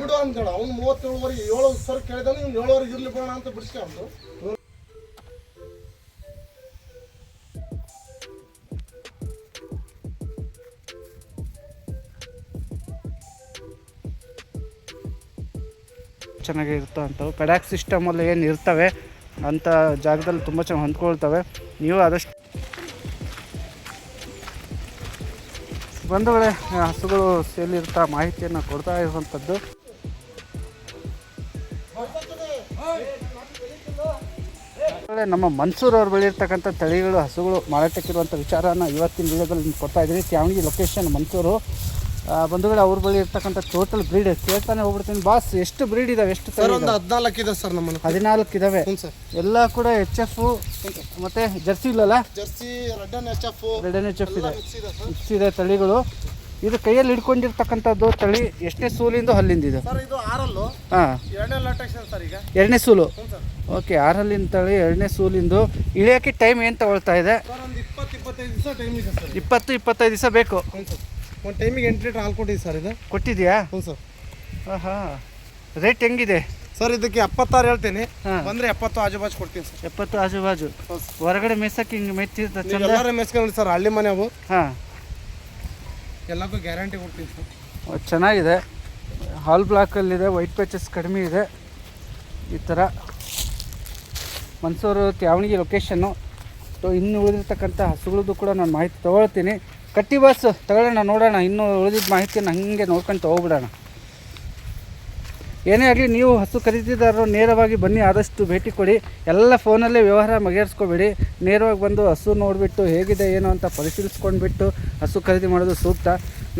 ಬಿಡು ಅಂತೇಳ ಅವ್ನು ಮೂವತ್ತೇಳುವರೆಗೆ ಏಳು ಸರ್ ಕೇಳಿದಾನೆ, ಇವ್ನು ಏಳುವರೆಗೆ ಇರ್ಲಿ ಬೇಡ ಅಂತ ಬಿಡಿಸ್ಕೊಂಡು ಚೆನ್ನಾಗಿ ಇರ್ತವೆ ಅಂಥವು ಕಡಾಕ್ ಸಿಸ್ಟಮಲ್ಲಿ ಏನು ಇರ್ತವೆ ಅಂಥ ಜಾಗದಲ್ಲಿ ತುಂಬ ಚೆನ್ನಾಗಿ ಹೊಂದ್ಕೊಳ್ತವೆ. ನೀವು ಆದಷ್ಟು ಬಂಧುಗಳೇ ಹಸುಗಳು ಸೇಲಿರ್ತ ಮಾಹಿತಿಯನ್ನು ಕೊಡ್ತಾ ಇರುವಂಥದ್ದು. ನಮ್ಮ ಮನ್ಸೂರ್ ಅವ್ರು ಇರ್ತಕ್ಕಂಥ ತಳಿಗಳು, ಹಸುಗಳು ಮಾರಾಟಕ್ಕಿರುವಂಥ ವಿಚಾರನ ಇವತ್ತಿನ ವಿಡಿಯೋದಲ್ಲಿ ಕೊಡ್ತಾ ಇದ್ದೀನಿ. ತ್ಯಾವಣಿ ಲೊಕೇಶನ್ ಮನ್ಸೂರು. ಬಂಧುಗಳೇ ಅವ್ರ ಬಳಿ ಇರ್ತಕ್ಕಂಥ ಟೋಟಲ್ ಬ್ರೀಡ್ ಕೇಳ್ತಾನೆ ಹೋಗ್ಬಿಡ್ತೀನಿ. ಬಾಸ್ ಎಷ್ಟು ಬ್ರೀಡ್ ಇದಾವೆ ಎಷ್ಟು ಸರ್ ಒಂದು ಹದಿನಾಲ್ಕು ಇದೆ ಸರ್ ನಮ್ಮ ಹದಿನಾಲ್ಕು ಇದಾವೆ. ಸರ್. ಎಲ್ಲ ಕೂಡ ಎಚ್ ಎಫ್ ಮತ್ತೆ ಜರ್ಸಿ ಇಲ್ಲಲ್ಲ? ಜರ್ಸಿ ಎಚ್ ಎಫ್ ಇದೆ. ಮಿಕ್ಸ್ ಇದೆ ತಳಿಗಳು. ಇದು ಕೈಯಲ್ಲಿ ಹಿಡ್ಕೊಂಡಿರ್ತಕ್ಕಂಥದ್ದು ತಳಿ ಎಷ್ಟನೇ ಸೂಲಿಂದ ಹಲ್ಲಿಂದ ಇದು? ಎರಡನೇ ಸೂಲು? ಓಕೆ ಆರ್ ಓಕೆ ಆರಲ್ಲಿನ ತಳಿ ಎರಡನೇ ಸೂಲಿಂದು. ಇಳಿಯೋಕ್ಕೆ ಟೈಮ್ ಏನು ತಗೊಳ್ತಾ ಇದೆ? ಇಪ್ಪತ್ತು ಇಪ್ಪತ್ತೈದು ದಿವಸ ಬೇಕು. ಒಂದು ಟೈಮಿಗೆ ಎಂಟು ಲೀಟ್ರ್ ಹಾಲು ಕೊಟ್ಟಿದೆ ಸರ್ ಇದು. ಕೊಟ್ಟಿದ್ಯಾ ಹ್ಞೂ ಸರ್. ಹಾಂ ರೇಟ್ ಹೆಂಗಿದೆ? ಸರ್ ಇದಕ್ಕೆ ಎಪ್ಪತ್ತಾರು ಹೇಳ್ತೀನಿ. ಹಾಂ. ಬಂದರೆ ಎಪ್ಪತ್ತು ಆಜುಬಾಜು ಕೊಡ್ತೀನಿ ಸರ್. ಎಪ್ಪತ್ತು ಆಜುಬಾಜು. ಹೊರಗಡೆ ಮೇಸಕ್ಕೆ ಹಿಂಗೆ ಚಂದ? ಎಲ್ಲರೂ ಮೆಸ್ಕೊಂಡು ಸರ್ ಹಳ್ಳಿ ಮನೆ ಅವು ಹಾಂ. ಎಲ್ಲಕ್ಕೂ ಗ್ಯಾರಂಟಿ ಕೊಡ್ತೀನಿ ಸರ್. ಚೆನ್ನಾಗಿದೆ. ಹಾಲ್ ಬ್ಲಾಕಲ್ಲಿದೆ ವೈಟ್ ಪ್ಯಾಚಸ್ ಕಡಿಮೆ ಇದೆ. ಈ ಥರ ಮನ್ಸೂರು ತ್ಯಾವಣಿಗೆ ಲೊಕೇಶನ್ನು ಸೊ ಇನ್ನು ಉಳಿದಿರ್ತಕ್ಕಂಥ ಹಸುಗಳದ್ದು ಕೂಡ ನಾನು ಮಾಹಿತಿ ತೊಗೊಳ್ತೀನಿ. ಕಟ್ಟಿ ಬಸ್ ತಗೊಳ್ಳೋಣ, ನೋಡೋಣ, ಇನ್ನೂ ಉಳಿದಿದ್ದ ಮಾಹಿತಿಯನ್ನು ಹಾಗೆ ನೋಡ್ಕೊಂಡು ತೊಗೊಬಿಡೋಣ. ಏನೇ ಆಗಲಿ, ನೀವು ಹಸು ಖರೀದಿದಾರರು ನೇರವಾಗಿ ಬನ್ನಿ, ಆದಷ್ಟು ಭೇಟಿ ಕೊಡಿ. ಎಲ್ಲ ಫೋನಲ್ಲೇ ವ್ಯವಹಾರ ಬಗೆಹರಿಸ್ಕೋಬೇಡಿ. ನೇರವಾಗಿ ಬಂದು ಹಸು ನೋಡಿಬಿಟ್ಟು ಹೇಗಿದೆ, ಏನು ಅಂತ ಪರಿಶೀಲಿಸ್ಕೊಂಡ್ಬಿಟ್ಟು ಹಸು ಖರೀದಿ ಮಾಡೋದು ಸೂಕ್ತ.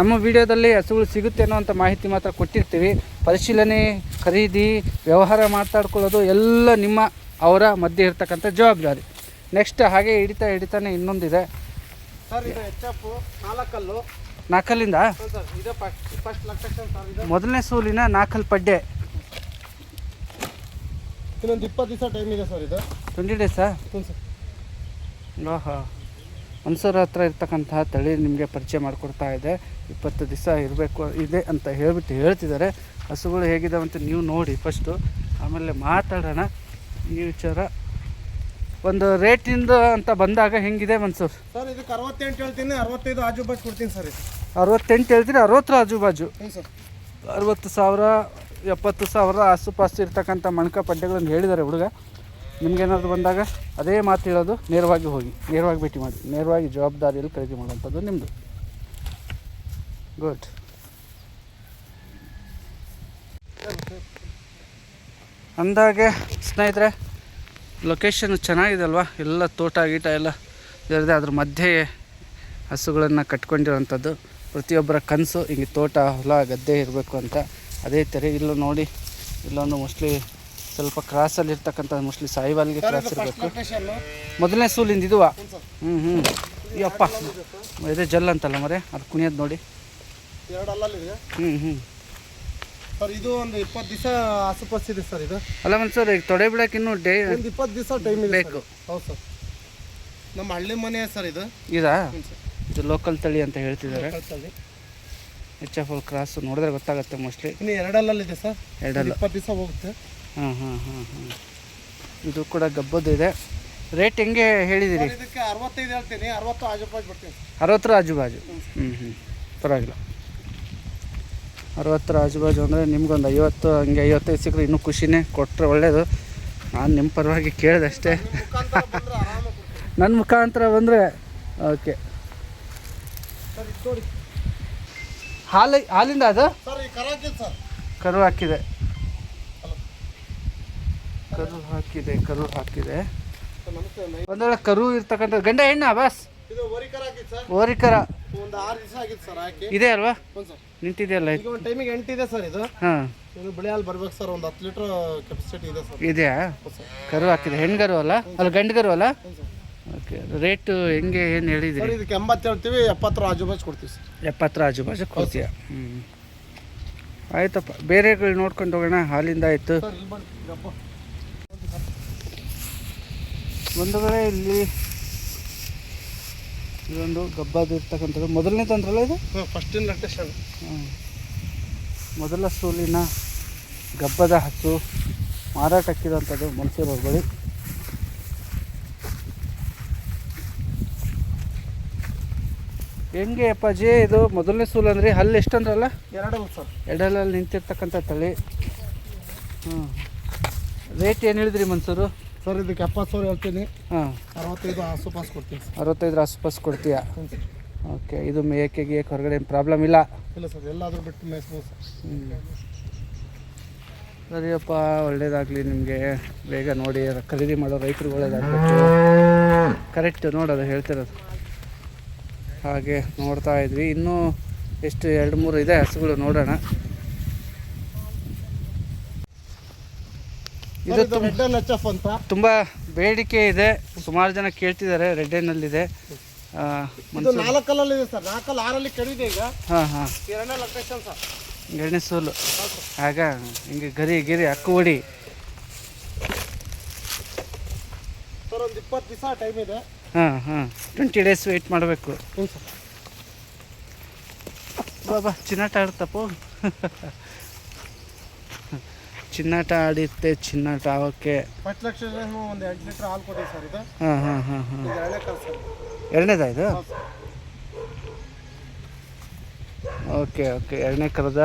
ನಮ್ಮ ವಿಡಿಯೋದಲ್ಲಿ ಹಸುಗಳು ಸಿಗುತ್ತೆ ಅಂತ ಮಾಹಿತಿ ಮಾತ್ರ ಕೊಟ್ಟಿರ್ತೀವಿ. ಪರಿಶೀಲನೆ, ಖರೀದಿ, ವ್ಯವಹಾರ ಮಾತಾಡ್ಕೊಳ್ಳೋದು ಎಲ್ಲ ನಿಮ್ಮ, ಅವರ ಮಧ್ಯೆ ಇರ್ತಕ್ಕಂಥ ಜವಾಬ್ದಾರಿ. ನೆಕ್ಸ್ಟ್ ಹಾಗೆ ಹಿಡಿತಾ ಹಿಡಿತಾನೆ ಇನ್ನೊಂದಿದೆ. ಸರ್ ಇದು ಎಚ್ ಎಫ್ ನಾಲ್ಕಲ್ಲು. ನಾಲ್ಕಲ್ಲಿಂದ? ಸರ್ ಇದು ಫಸ್ಟ್ ಫಸ್ಟ್ ಲೊಕೇಶನ್ ಸರ್ ಇದು. ಮೊದಲನೇ ಸೂಲಿನ ನಾಲ್ಕಲ್ ಪಡ್ಡೆ. ಇನ್ನೊಂದು ಇಪ್ಪತ್ತು ದಿವಸ ಟೈಮ್ ಇದೆ ಸರ್ ಇದು. ಟ್ವೆಂಟಿ ಡೇಸಾ ಹ್ಞೂ ಸರ್. ಓಹೋ. ಮನ್ಸೂರ್ ಹತ್ರ ಇರ್ತಕ್ಕಂತಹ ತಳಿ ನಿಮಗೆ ಪರಿಚಯ ಮಾಡಿಕೊಡ್ತಾ ಇದೆ. ಇಪ್ಪತ್ತು ದಿವಸ ಇರಬೇಕು ಇದೆ ಅಂತ ಹೇಳ್ಬಿಟ್ಟು ಹೇಳ್ತಿದ್ದಾರೆ. ಹಸುಗಳು ಹೇಗಿದ್ದಾವೆ ಅಂತ ನೀವು ನೋಡಿ ಫಸ್ಟು ಆಮೇಲೆ ಮಾತಾಡೋಣ. ಈ ವಿಚಾರ ಒಂದು ರೇಟಿಂದ ಅಂತ ಬಂದಾಗ ಹೆಂಗಿದೆ ಮನ್ಸೂರ್? ಸರ್ ಇದಕ್ಕೆ ಅರವತ್ತೆಂಟು ಹೇಳ್ತೀನಿ ಅರವತ್ತೈದು ಆಜುಬಾಜು ಕೊಡ್ತೀನಿ ಸರ್ ಇದು ಅರವತ್ತೆಂಟು ಹೇಳ್ತೀರಿ? ಅರವತ್ತರ ಆಜು ಬಾಜು ಹ್ಞೂ ಸರ್. ಅರವತ್ತು ಸಾವಿರ ಎಪ್ಪತ್ತು ಸಾವಿರ ಆಸುಪಾಸು ಇರ್ತಕ್ಕಂಥ ಮಣಕ ಪಡ್ಡೆಗಳನ್ನು ಹೇಳಿದ್ದಾರೆ ಹುಡುಗ. ನಿಮ್ಗೇನಾದ್ರು ಬಂದಾಗ ಅದೇ ಮಾತು ಹೇಳೋದು ನೇರವಾಗಿ ಹೋಗಿ ನೇರವಾಗಿ ಭೇಟಿ ಮಾಡಿ ನೇರವಾಗಿ ಜವಾಬ್ದಾರಿಯಲ್ಲಿ ಖರೀದಿ ಮಾಡುವಂಥದ್ದು ನಿಮ್ಮದು ಗುಡ್ ಅಂದಾಗೆ ಸ್ನೇಹಿತರೆ ಲೊಕೇಶನ್ ಚೆನ್ನಾಗಿದೆ ಅಲ್ವಾ ಎಲ್ಲ ತೋಟ ಗೀಟ ಎಲ್ಲ ಇರದೆ ಅದ್ರ ಮಧ್ಯೆ ಹಸುಗಳನ್ನು ಕಟ್ಕೊಂಡಿರೋವಂಥದ್ದು. ಪ್ರತಿಯೊಬ್ಬರ ಕನಸು ಹಿಂಗೆ ತೋಟ ಹೊಲ ಗದ್ದೆ ಇರಬೇಕು ಅಂತ ಅದೇ ಥರ ಇಲ್ಲೂ ನೋಡಿ ಇಲ್ಲೊಂದು ಮೋಸ್ಟ್ಲಿ ಸ್ವಲ್ಪ ಕ್ರಾಸಲ್ಲಿ ಇರ್ತಕ್ಕಂಥ ಮೋಸ್ಟ್ಲಿ ಸಾಯಿವಾಲ್ಗೆ ಕ್ರಾಸ್ ಇರಬೇಕು. ಮೊದಲನೇ ಸೂಲಿಂದ ಇದುವ? ಹ್ಞೂ ಹ್ಞೂ ಅಯ್ಯಪ್ಪ ಯಪ್ಪ. ಇದೇ ಜಲ್ ಅಂತಲ್ಲ ಮರೆ. ಅದು ಕುಣಿಯೋದು ನೋಡಿ. ಹ್ಞೂ ಹ್ಞೂ ಸರ್ ಇದು ಒಂದು ಇಪ್ಪತ್ತು ದಿವಸ ಆಸುಪಾಸು ಇದೆ ಸರ್ ಇದು. ಅಲ್ಲ ಮನ್ಸೂರ್ ಈಗ ತೊಡೆ ಬಿಡಕ್ಕೆ ಇನ್ನೂ ಡೇ ಒಂದು ಇಪ್ಪತ್ತು ದಿವಸ ಟೈಮ್ ಇದೆ ಬೇಕು. ಹೌದು ಸರ್. ನಮ್ಮ ಹಳ್ಳಿ ಮನೆ ಸರ್ ಇದು. ಇದಾ? ಇದು ಲೋಕಲ್ ತಳಿ ಅಂತ ಹೇಳ್ತಿದ್ದಾರೆ. ಎಚ್ ಎಫ್ ಎಲ್ ಕ್ರಾಸ್ ನೋಡಿದ್ರೆ ಗೊತ್ತಾಗುತ್ತೆ ಮೋಸ್ಟ್ಲಿ ಇನ್ನು ಎರಡಲ್ಲಿದೆ ಸರ್. ಎರಡಲ್ಲ. ಇಪ್ಪತ್ತು ದಿವಸ ಹೋಗುತ್ತೆ. ಹಾಂ ಹಾಂ ಹಾಂ ಹಾಂ ಇದು ಕೂಡ ಗಬ್ಬದ್ದು ಇದೆ. ರೇಟ್ ಹೆಂಗೆ ಹೇಳಿದ್ದೀರಿ ಸರ್, ಇದಕ್ಕೆ ಅರವತ್ತೈದು ಹೇಳ್ತೀನಿ. ಅರವತ್ತು ಆಜುಬಾಜು ಬರ್ತೀನಿ ಸರ್. ಅರವತ್ತರ ಆಜುಬಾಜು ಹ್ಞೂ ಹ್ಞೂ ಪರವಾಗಿಲ್ಲ. ಅರವತ್ತರ ಆಜುಬಾಜು ಅಂದರೆ ನಿಮ್ಗೊಂದು ಐವತ್ತು, ಹಂಗೆ ಐವತ್ತೈದು ಸಿಕ್ಕರೆ ಇನ್ನೂ ಖುಷಿನೇ ಕೊಟ್ಟರೆ ಒಳ್ಳೆಯದು ನಾನು ನಿಮ್ಮ ಪರವಾಗಿ ಕೇಳಿದೆ ಅಷ್ಟೇ ನನ್ನ ಮುಖಾಂತರ ಬಂದರೆ, ಓಕೆ. ಹಾಲು, ಹಾಲಿಂದ ಅದು? ಕರು ಹಾಕಿದೆ. ಕರು ಹಾಕಿದೆ ಕರು ಹಾಕಿದೆ. ಒಂದೊಳ್ಳೆ ಒಂದು ಕರು ಇರ್ತಕ್ಕಂಥ ಗಂಡ ಹೆಣ್ಣ, ಬಾಸ್? ಇದು ವರಿ ಕರಾಕಿದ್ ಸರ್. ಓರಿಕರ ಒಂದು ಆರು ದಿವಸ ಆಗಿತ್ತು ಸರ್ ಹಾಕಿ. ಇದೆ ಅಲ್ವಾ? ಹ್ಞೂ ಸರ್. ನಿಂತಿದೆಯಲ್ಲ ಈಗ ಒಂದು ಟೈಮಿಗೆ ಎಂಟಿದೆ ಸರ್ ಇದು. ಹಾಂ. ಇನ್ನು ಬಿಳಿ ಹಾಲು ಬರ್ಬೇಕು ಸರ್ ಒಂದು ಹತ್ತು ಲೀಟ್ರ್ ಕೆಪಾಸಿಟಿ ಇದೆ ಸರ್. ಇದೆಯಾ? ಕರು ಹಾಕಿದೆ. ಹೆಣ್ಗರು ಅಲ್ಲ? ಅಲ್ಲ ಗಂಡ್ಗರು ಅಲ್ಲ? ಓಕೆ ರೇಟು ಹೆಂಗೆ ಏನು ಸರ್ ಹೇಳಿದಿರಿ ಇದಕ್ಕೆ ಎಂಬತ್ತು ಹೇಳ್ತೀವಿ ಎಪ್ಪತ್ತರ ಆಜುಬಾಜು ಕೊಡ್ತೀವಿ ಸರ್. ಎಪ್ಪತ್ತರ ಆಜು ಬಾಜು ಕೊಡ್ತೀಯ? ಹ್ಞೂ ಆಯ್ತಪ್ಪ ಬೇರೆಗಳು ನೋಡ್ಕೊಂಡು ಹೋಗೋಣ ಹಾಲಿಂದ ಆಯಿತು. ಸರ್ ಇಲ್ಲಿ ಬಂದು ವೇಳೆ ಇಲ್ಲಿ ಇದೊಂದು ಗಬ್ಬದಿರ್ತಕ್ಕಂಥದ್ದು ಮೊದಲನೇ ತಂತ್ರಲ್ಲ ಇದು? ಫಸ್ಟ್ ಫಸ್ಟಿನ ಹಾಂ ಮೊದಲ ಸೂಲಿನ ಗಬ್ಬದ ಹಸು ಮಾರಾಟಕ್ಕಿರುವಂಥದ್ದು ಮನ್ಸೂರು ಬಳಿ. ಹೆಂಗೆ ಅಪ್ಪಾಜಿ ಇದು ಮೊದಲನೇ ಸೂಲು ಅಂದ್ರೆ ಹಲ್ಲು ಎಷ್ಟಂದ್ರಲ್ಲ ಎರಡು ಸರ್. ಎರಡಲ್ಲಿ ನಿಂತಿರ್ತಕ್ಕಂಥ ತಳಿ. ಹ್ಞೂ ರೇಟ್ ಏನು ಹೇಳಿದ್ರಿ ಮನ್ಸೂರು? ಸರ್ ಇದಕ್ಕೆ ಎಪ್ಪತ್ತು ಸಾವಿರ ಹೇಳ್ತೀನಿ. ಹಾಂ. ಅರವತ್ತೈದು ಹಸು ಪಾಸ್ ಕೊಡ್ತೀನಿ ಸರ್. ಅರವತ್ತೈದರ ಆಸ್ಪಾಸ್ ಕೊಡ್ತೀಯಾ? ಹ್ಞೂ ಸರ್ ಓಕೆ ಇದು ಮೇಯಕ್ಕೆ ಗೀಯಕ್ಕೆ ಹೊರಗಡೆ ಏನು ಪ್ರಾಬ್ಲಮ್ ಇಲ್ಲ? ಇಲ್ಲ ಸರ್ ಎಲ್ಲಾದರೂ ಬಿಟ್ಟು ಮೇಯಿಸ್ಬೋದು ಸರ್. ಸರಿಯಪ್ಪ ಒಳ್ಳೇದಾಗಲಿ ನಿಮಗೆ. ಬೇಗ ನೋಡಿ ಖರೀದಿ ಮಾಡೋ ರೈತರಿಗೆ ಒಳ್ಳೇದಾಗಬೇಕು ಕರೆಕ್ಟ್ ನೋಡೋದು ಹೇಳ್ತಿರೋದು. ಹಾಗೆ ನೋಡ್ತಾ ಇದ್ವಿ. ಇನ್ನೂ ಎಷ್ಟು ಎರಡು ಮೂರು ಇದೆ ಹಸುಗಳು ನೋಡೋಣ. ಇದು ತುಂಬಾ ರೆಡ್ ಎಚ್ ಎಫ್ ಅಂತ. ತುಂಬ ಬೇಡಿಕೆ ಇದೆ. ಸುಮಾರು ಜನ ಕೇಳ್ತಿದ್ದಾರೆ ರೆಡ್ ಎನ್ನಲ್ಲಿದೆ ಇದು ನಾಲ್ಕಲ್ಲಲ್ಲಿ ಇದೆ ಸರ್. ನಾಲ್ಕಲ್ಲಿ ಆರಲ್ಲಿ ಕಡಿದೆ ಈಗ. ಹಾಂ ಹಾಂ. ಎರಡನೇ ಲೊಕೇಶನ್ ಸರ್. ಎರಡನೇ ಸೋಲು. ಆಗ ಹಿಂಗೆ ಗರಿ ಗಿರಿ ಅಕ್ಕು ಹೊಡಿ. ಸರ್ ಒಂದು ಇಪ್ಪತ್ತು ದಿವಸ ಟೈಮ್ ಇದೆ. ಹಾಂ ಹಾಂ. ಟ್ವೆಂಟಿ ಡೇಸ್ ವೇಟ್ ಮಾಡಬೇಕು. ಹ್ಞೂ ಸರ್. ಬಾಬಾ ಚಿನ್ನಾಟ ಆಡ್ತಪ್ಪು ಚಿನ್ನಾಟ ಆಡಿತ್ತೆ ಚಿನ್ನಾಟ ಓಕೆ ಫಸ್ಟ್ ಲಕ್ಷ ಒಂದು ಎಂಟು ಲೀಟ್ರ್ ಹಾಲು ಕೊಡಿ ಸರ್ ಇದು ಹಾಂ ಹಾಂ ಹಾಂ ಹಾಂ. ಇದು ಎರಡನೇ ಕಲ್ ಸರ್ ಎರಡನೇದಾ ಇದು? Okay okay. ಎರಡನೇ ಕರದ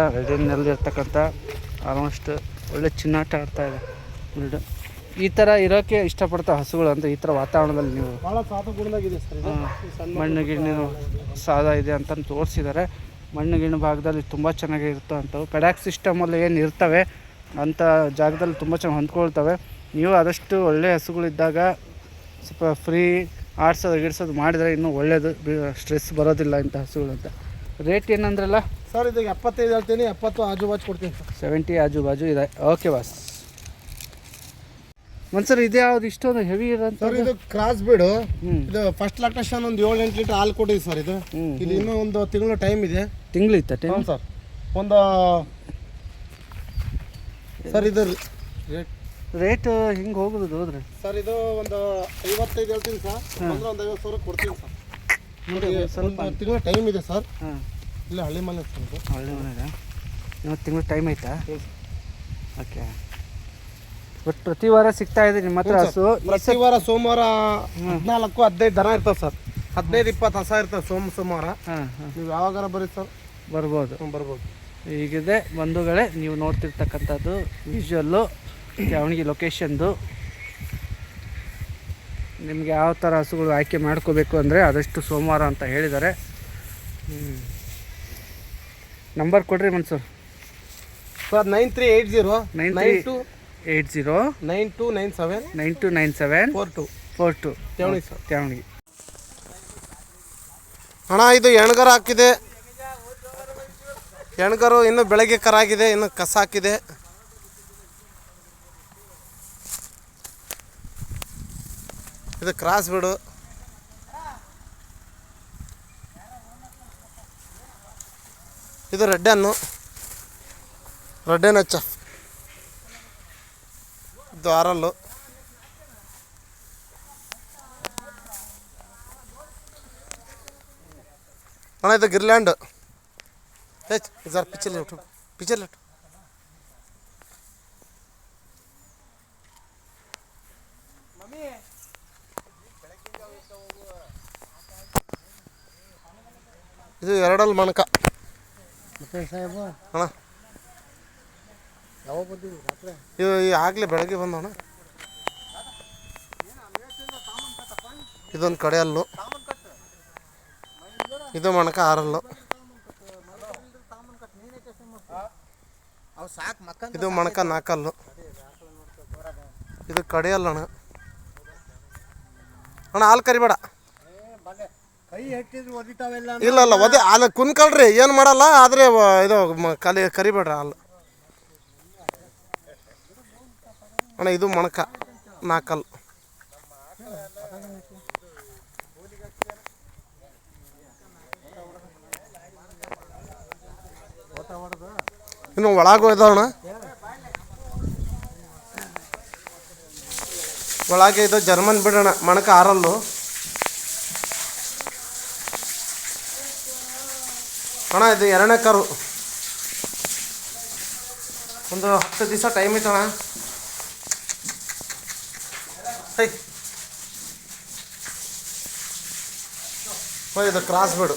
ಇರ್ತಕ್ಕಂಥ ಆಲ್ಮೋಸ್ಟ್ ಒಳ್ಳೆ ಚಿನ್ನಾಟ ಆಡ್ತಾ ಇದೆ. ಬಿಲ್ಡು ಈ ಥರ ಇರೋಕ್ಕೆ ಇಷ್ಟಪಡ್ತಾ ಹಸುಗಳು ಅಂತ ಈ ಥರ ವಾತಾವರಣದಲ್ಲಿ ನೀವು ಭಾಳ ಸಾಧು ಗುಣದಾಗಿದೆ ಸರ್ ಇದು. ಹಾ. ಈ ಸಣ್ಣ ಮಣ್ಣು ಗಿಣ್ಣು ಸಾದ ಇದೆ ಅಂತ ತೋರಿಸಿದ್ದಾರೆ. ಮಣ್ಣು ಗಿಣ್ಣು ಭಾಗದಲ್ಲಿ ತುಂಬ ಚೆನ್ನಾಗಿ ಇರ್ತವೆ ಅಂತವು. ಪೆಡಾಕ್ ಸಿಸ್ಟಮಲ್ಲಿ ಏನು ಇರ್ತವೆ ಅಂಥ ಜಾಗದಲ್ಲಿ ತುಂಬ ಚೆನ್ನಾಗಿ ಹೊಂದ್ಕೊಳ್ತವೆ. ನೀವು ಆದಷ್ಟು ಒಳ್ಳೆಯ ಹಸುಗಳಿದ್ದಾಗ ಸ್ವಲ್ಪ ಫ್ರೀ ಆಡ್ಸೋದು ಗಿಡ್ಸೋದು ಮಾಡಿದರೆ ಇನ್ನೂ ಒಳ್ಳೆಯದು ಸ್ಟ್ರೆಸ್ ಬರೋದಿಲ್ಲ ಇಂಥ ಹಸುಗಳು ಅಂತ. ರೇಟ್ ಏನಂದ್ರಲ್ಲ? ಸರ್ ಇದಕ್ಕೆ ಎಪ್ಪತ್ತೈದು ಹೇಳ್ತೀನಿ ಎಪ್ಪತ್ತು ಆಜು ಬಾಜು ಕೊಡ್ತೀನಿ ಸರ್ ಸೆವೆಂಟಿ ಆಜು ಬಾಜು ಇದೆ ಓಕೆ ಬಾಸ್ ಮನ್ಸರ್ ಇದು ಯಾವ್ದು? ಇಷ್ಟೊಂದು ಹೆವಿ ಇರೋಂಥ ಸರ್ ಇದು ಕ್ರಾಸ್ ಬಿಡು ಇದು ಫಸ್ಟ್ ಲಾಕ್ಟೇಷನ್ ಒಂದು ಏಳು ಎಂಟು ಲೀಟರ್ ಹಾಲು ಕೊಟ್ಟಿದೆ ಸರ್ ಇದು. ಇದು ಇನ್ನೂ ಒಂದು ತಿಂಗಳು ಟೈಮ್ ಇದೆ. ತಿಂಗಳು ಇತ್ತ? ಟೈಮ್ ಸರ್ ಒಂದು ಸರ್ ಇದು ರೇಟ್? ರೇಟ್ ಹಿಂಗೆ ಹೋಗೋದು ಹೋದ್ರೆ. ಸರ್ ಇದು ಒಂದು ಐವತ್ತೈದು ಹೇಳ್ತೀನಿ ಸರ್. ಅಂದ್ರೆ ಒಂದು ಐವತ್ತು ಸಾವಿರ ಕೊಡ್ತೀನಿ ಸರ್. ನೋಡಿ ಸ್ವಲ್ಪ ತಿಂಗಳು ಟೈಮ್ ಇದೆ ಸರ್. ಹಾಂ. ಇಲ್ಲ ಹಳ್ಳಿ ಮನೆ ಸರ್ ಹಳ್ಳಿ ಮನೆಗೆ ಇವತ್ತು ತಿಂಗಳು ಟೈಮ್ ಐತಾ? ಓಕೆ. ಬಟ್ ಪ್ರತಿ ವಾರ ಸಿಗ್ತಾ ಇದೆ ನಿಮ್ಮ ಹತ್ರ ಹಸು. ಪ್ರತಿ ವಾರ ಸೋಮವಾರ ಹದಿನಾಲ್ಕು ಹದಿನೈದು ದನ ಇರ್ತವೆ ಸರ್. ಹದಿನೈದು ಇಪ್ಪತ್ತು ಹಸ ಇರ್ತವೆ ಸೋಮ ಸೋಮವಾರ. ನೀವು ಯಾವಾಗಾರ ಬರ್ರಿ ಸರ್. ಬರ್ಬೋದು. ಹ್ಞೂ ಬರ್ಬೋದು. ಹೀಗಿದೆ. ಬಂಧುಗಳೇ ನೀವು ನೋಡ್ತಿರ್ತಕ್ಕಂಥದ್ದು ವಿಜುವಲ್ಲು ಅವನಿಗೆ ಲೊಕೇಶನ್ದು ನಿಮಗೆ ಯಾವ ಥರ ಹಸುಗಳು ಆಯ್ಕೆ ಮಾಡ್ಕೋಬೇಕು ಅಂದರೆ ಆದಷ್ಟು ಸೋಮವಾರ ಅಂತ ಹೇಳಿದ್ದಾರೆ. ನಂಬರ್ ಕೊಡ್ರಿ Mansur. Sir nine three eight zero nine nine two eight zero nine two nine seven nine two nine seven four two four two Tyavani sir Tyavani ಹಣ ಇದು ಎಣ್ಗರ ಹಾಕಿದೆ. ಎಣ್ಗರು ಇನ್ನು ಬೆಳಗ್ಗೆ ಕರಾಗಿದೆ, ಇನ್ನು ಕಸ ಹಾಕಿದೆ. ಇದು ಕ್ರಾಸ್ ಬಿಡು. ಇದು ರೆಡ್ ಹಣ್ಣು. ರೆಡ್ ಹಣ್ಣು ಹಚ್ಚ. ಇದು ಆರಲ್ಲು. ಅಣ್ಣ, ಇದು ಗಿರ್ಲ್ಯಾಂಡ್. ಏ ಜರ ಪಿಚ್ಚಲ್ಲಿ ಉಟ್ಟು ಪಿಚ್ಚಲ್ಲಿ ಉಟ್ಟು ಇದು ಎರಡಲ್ಲಿ ಮಣಕ ಅಣ್ಣ. ಇವು ಆಗಲೇ ಬೆಳಗ್ಗೆ ಬಂದವಣ ಇದೊಂದು ಕಡೆಯಲ್ಲು. ಇದು ಮಣಕ ಆರಲ್ಲು. ಇದು ಮಣಕ ನಾಕಲ್ಲು. ಇದು ಕಡೆಯಲ್ಲ ಅಣ್ಣ. ಅಣ್ಣ ಹಾಲು ಕರಿಬೇಡ. ಇಲ್ಲ ಇಲ್ಲ ಒದೆ ಹಾಲು ಕುನ್ಕಲ್ರಿ ಏನು ಮಾಡಲ್ಲ ಆದರೆ ಇದು ಕಲಿ ಕರಿಬೇಡ್ರಿ ಹಾಲು. ಅಣ್ಣ ಇದು ಮಣಕ ನಾಲ್ಕಲ್ಲು ಇನ್ನು ಒಳಗೂ ಇದಾವಣ್ಣ? ಒಳಗೆ ಇದು ಜರ್ಮನ್ ಬಿಡೋಣ, ಮಣಕ ಆರಲ್ಲು. ಅಣ್ಣ, ಇದು ಎರಡನೇ ಕರು. ಒಂದು ಹತ್ತು ದಿವಸ ಟೈಮ್ ಇತ್ತಣ ಹೈ. ಇದು ಕ್ರಾಸ್ ಬಿಡು.